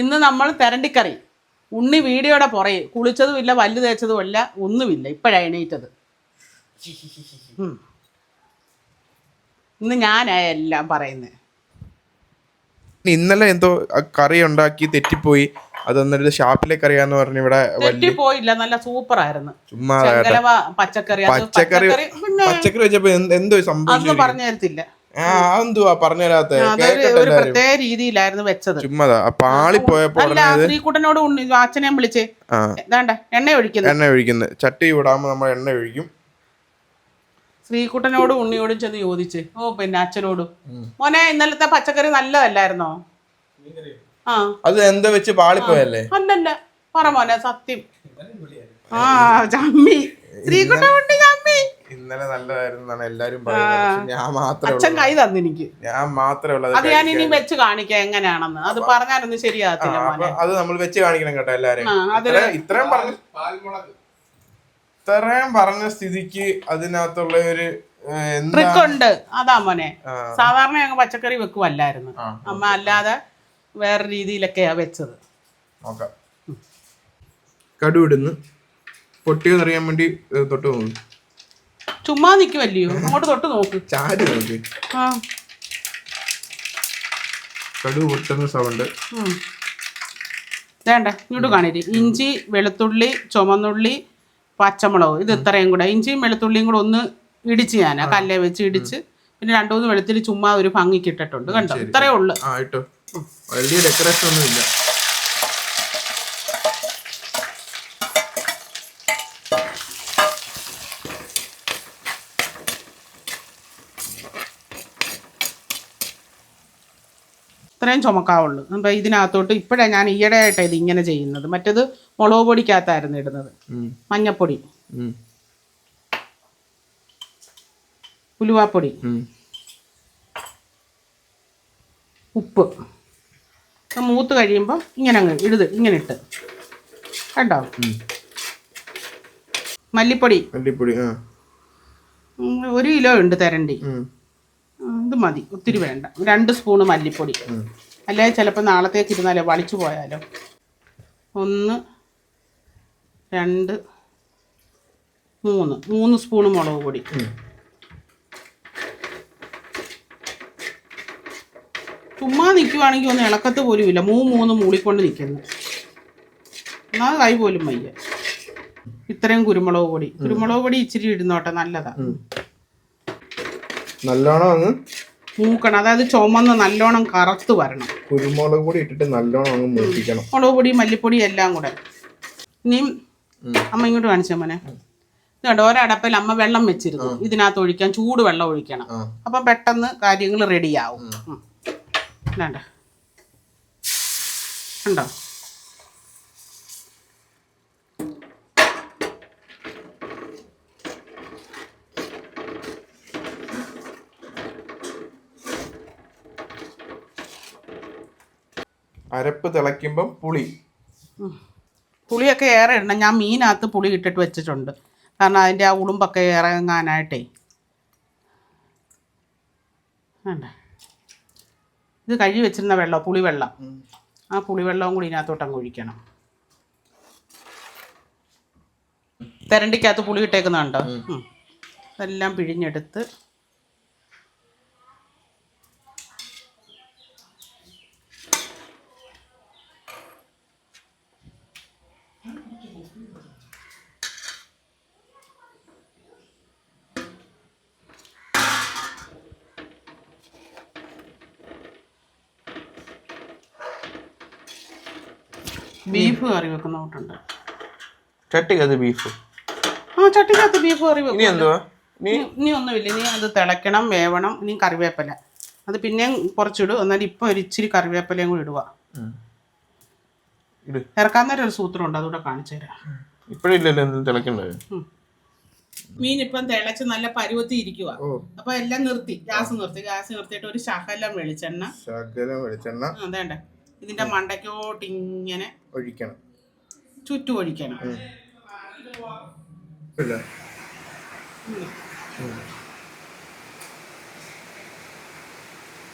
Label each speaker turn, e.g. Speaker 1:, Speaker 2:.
Speaker 1: ഇന്ന് നമ്മൾ തെരണ്ടിക്കറി ഉണ്ണി വീടിയുടെ പുറകെ. കുളിച്ചതും ഇല്ല പല്ല് തേച്ചതും ഇല്ല ഒന്നുമില്ല. ഇപ്പോഴാണ് എണീറ്റത്. ഇന്ന് ഞാനാ എല്ലാം പറയുന്നത്
Speaker 2: ഇന്നലെ എന്തോ കറി ഉണ്ടാക്കി തെറ്റിപ്പോയി. അതൊന്നൊരു ഷാപ്പിലെ കറിയാന്ന് പറഞ്ഞ് ഇവിടെ
Speaker 1: പോയില്ല നല്ല സൂപ്പർ ആയിരുന്നു
Speaker 2: ചുമ്മാ
Speaker 1: പച്ചക്കറി
Speaker 2: പച്ചക്കറി പച്ചക്കറി വെച്ചപ്പോ എന്തോ സംഭവം
Speaker 1: പറഞ്ഞു തരത്തില്ല.
Speaker 2: ആ അതെന്തുവാ പറഞ്ഞു തരാത്ത
Speaker 1: അതൊരു ഒരു പ്രത്യേക രീതിയിലായിരുന്നു വെച്ചത്.
Speaker 2: ചുമ്മാതാ ആ പാളി പോയപ്പോ
Speaker 1: അല്ല ശ്രീകുട്ടനോട് ഉണ്ണി അച്ഛനെയും വിളിച്ചേ
Speaker 2: ആ.
Speaker 1: ഇതാണ്ട എണ്ണ ഒഴിക്കുന്നത്
Speaker 2: എണ്ണ ഒഴിക്കുന്നത് ചട്ടി വിടാകുമ്പോ നമ്മൾ എണ്ണ ഒഴിക്കും.
Speaker 1: ശ്രീകുട്ടനോടും ഉണ്ണിയോടും ചെന്ന് ചോദിച്ച് ഓ പിന്നെ അച്ഛനോടും. മോനെ ഇന്നലത്തെ പച്ചക്കറി നല്ലതല്ലായിരുന്നോ? ആ.
Speaker 2: അത് എന്താ വെച്ച് പാളിപ്പോയല്ലേ
Speaker 1: അല്ലല്ല പറ മോനെ സത്യം. ആ ചമ്മി. ശ്രീകുട്ടൻ ഉണ്ണി ചമ്മി.
Speaker 2: ഇന്നലെ നല്ലതായിരുന്നാണ് എന്നാണ് എല്ലാരും പറയുന്നത്. ഞാൻ മാത്രമേ
Speaker 1: അച്ഛൻ കൈ തന്നെനിക്ക്.
Speaker 2: ഞാൻ മാത്രമേ ഉള്ളത്
Speaker 1: അത് ഞാൻ ഇനി വെച്ച് കാണിക്കാം എങ്ങനെയാണെന്ന്. അത് പറഞ്ഞാലൊന്നും ശരിയാകത്തില്ല മോനെ.
Speaker 2: അത് നമ്മൾ വെച്ച് കാണിക്കണം കേട്ടോ എല്ലാരും ഇത്രയും- പറഞ്ഞു ഇത്രയും പറഞ്ഞ സ്ഥിതിക്ക് അതിനകത്തുള്ള ഒരു
Speaker 1: ട്രിക്ക് ഉണ്ട് അതാ മോനെ. സാധാരണ ഞങ്ങൾ പച്ചക്കറി വെക്കുമല്ലായിരുന്നു അമ്മ അല്ലാതെ വേറെ രീതിയിലൊക്കെയാ വെച്ചത്.
Speaker 2: നോക്കാം. കടു ഇടുന്നു പൊട്ടിയെന്നറിയാൻ വേണ്ടി തൊട്ട് നോക്കും
Speaker 1: ചുമ്മാ നിൽക്കുമല്ലയോ അങ്ങോട്ട് തൊട്ട് നോക്ക്. ആ.
Speaker 2: കടു പൊട്ടുന്ന സൗണ്ട്.
Speaker 1: വേണ്ട ഇങ്ങോട്ട് കാണില്ലേ ഇഞ്ചി വെളുത്തുള്ളി ചുമന്നുള്ളി പച്ചമുളക്. ഇത് ഇത്രയും കൂടെ. ഇഞ്ചിയും വെളുത്തുള്ളിയും കൂടെ ഒന്ന് ഇടിച്ച് ഞാൻ ആ കല്ലേ വെച്ച് ഇടിച്ച് പിന്നെ രണ്ടു മൂന്ന് വെളുത്തുള്ളി ചുമ്മാ ഒരു ഭംഗിക്ക് ഇട്ടിട്ടുണ്ട്. കണ്ടോ? ഇത്രയേ ഉള്ളു.
Speaker 2: ആ ഇട്ടോ. വലിയ ഡെക്കറേഷൻ ഒന്നും ഇല്ല
Speaker 1: ഇത്രയും ചുമക്കാവുള്ളൂ. അപ്പം ഇതിനകത്തോട്ട് ഇപ്പോഴാണ് ഞാൻ ഈയിടെ ഈയിടെയായിട്ടാണ് ഇത് ഇങ്ങനെ ചെയ്യുന്നത്. മറ്റേത് മുളക് പൊടിക്കകത്തായിരുന്നു ഇടുന്നത്. മഞ്ഞപ്പൊടി. ഉലുവാപ്പൊടി. ഉപ്പ്. മൂത്ത് കഴിയുമ്പോൾ ഇങ്ങനെ അങ്ങ് ഇടുത്. ഇങ്ങനെ ഇട്ട്. കണ്ടോ? മല്ലിപ്പൊടി.
Speaker 2: മല്ലിപ്പൊടി
Speaker 1: ഒരു കിലോ ഉണ്ട് തരണ്ടി. ഇത് മതി. ഒത്തിരി വേണ്ട. രണ്ട് സ്പൂണ് മല്ലിപ്പൊടി. അല്ലെങ്കിൽ ചിലപ്പോൾ നാളത്തേക്ക് ഇരുന്നാലോ വളിച്ചു പോയാലോ. ഒന്ന് രണ്ട് മൂന്ന്. മൂന്ന് സ്പൂണ് മുളക് പൊടി. ചുമ്മാ നിൽക്കുവാണെങ്കിൽ ഒന്ന് ഇളക്കത്ത് പോലും ഇല്ല. മൂ മൂന്ന് മൂളിക്കൊണ്ട് നിൽക്കുന്നു എന്നാൽ കൈ പോലും വയ്യ. ഇത്രയും കുരുമുളക് പൊടി. കുരുമുളക് പൊടി ഇച്ചിരി ഇടുന്നോട്ടെ. നല്ലതാ.
Speaker 2: ഉം. നല്ലോണം അങ്ങ്
Speaker 1: മൂക്കണം. അതായത് ചുമന്ന് നല്ലോണം കറുത്ത് വരണം.
Speaker 2: കുരുമുളക് പൊടി ഇട്ടിട്ട് നല്ലോണം അങ്ങ് മൂപ്പിക്കണം.
Speaker 1: മുളക് പൊടി മല്ലിപ്പൊടി എല്ലാം കൂടെ. ഇനിയും അമ്മ ഇങ്ങോട്ട് കാണിച്ചാൽ മോനെ? കേട്ടോ ഒരടപ്പിൽ അമ്മ വെള്ളം വെച്ചിരുന്നു. ഇതിനകത്ത് ഒഴിക്കാൻ ചൂട് വെള്ളം ഒഴിക്കണം അപ്പം പെട്ടെന്ന് കാര്യങ്ങൾ റെഡിയാവും. വേണ്ട ഉണ്ടോ?
Speaker 2: അരപ്പ് തിളയ്ക്കുമ്പം പുളി.
Speaker 1: പുളിയൊക്കെ ഏറെ ഇടണം. ഞാൻ മീനകത്ത് പുളി ഇട്ടിട്ട് വെച്ചിട്ടുണ്ട്. കാരണം അതിന്റെ ആ ഉളുമ്പൊക്കെ ഇറങ്ങാനായിട്ടേ. വേണ്ട. ഇത് കഴുകി വെച്ചിരുന്ന വെള്ളം പുളിവെള്ളം. ആ പുളിവെള്ളവും കൂടി ഇതിനകത്തോട്ട് അങ്ങ് ഒഴിക്കണം. തെരണ്ടിക്കകത്ത് പുളി ഇട്ടേക്കുന്നുണ്ടോ? അതെല്ലാം പിഴിഞ്ഞെടുത്ത് ബീഫ് കറി വെക്കുന്ന കൂട്ടുണ്ട്.
Speaker 2: ചട്ടിക്കകത്ത് ബീഫ്?
Speaker 1: ആ ചട്ടിക്കകത്ത് ബീഫ് കറി വെക്കും.
Speaker 2: ഇനി എന്തുവാ?
Speaker 1: ഇനി ഒന്നുമില്ല. ഇനി അത് തിളയ്ക്കണം വേവണം ഇനി കറിവേപ്പില. അത് പിന്നെയും കുറച്ചിടും. എന്നാൽ ഇപ്പം ഒരു ഇച്ചിരി കറിവേപ്പിലയും കൂടി ഇടുക ഇറക്കാൻ നേരം ഒരു സൂത്രമുണ്ട്. അതുകൂടെ കാണിച്ചു തരാം.
Speaker 2: ഇപ്പഴില്ലല്ലോ എന്തും തിളക്കണ്ടേ
Speaker 1: മീൻ ഇപ്പം തിളച്ച് നല്ല പരുവത്തി ഇരിക്കുക അപ്പൊ എല്ലാം നിർത്തി. ഗ്യാസ് നിർത്തി. ഗ്യാസ് നിർത്തിയിട്ട് ഒരു ശകലം വെളിച്ചെണ്ണ.
Speaker 2: ശകലം വെളിച്ചെണ്ണ.
Speaker 1: അതേണ്ട. ഇതിന്റെ മണ്ടയ്ക്കോട്ട് ഇങ്ങനെ
Speaker 2: ഒഴിക്കണം.
Speaker 1: ചുറ്റും ഒഴിക്കണം
Speaker 2: ഇല്ല.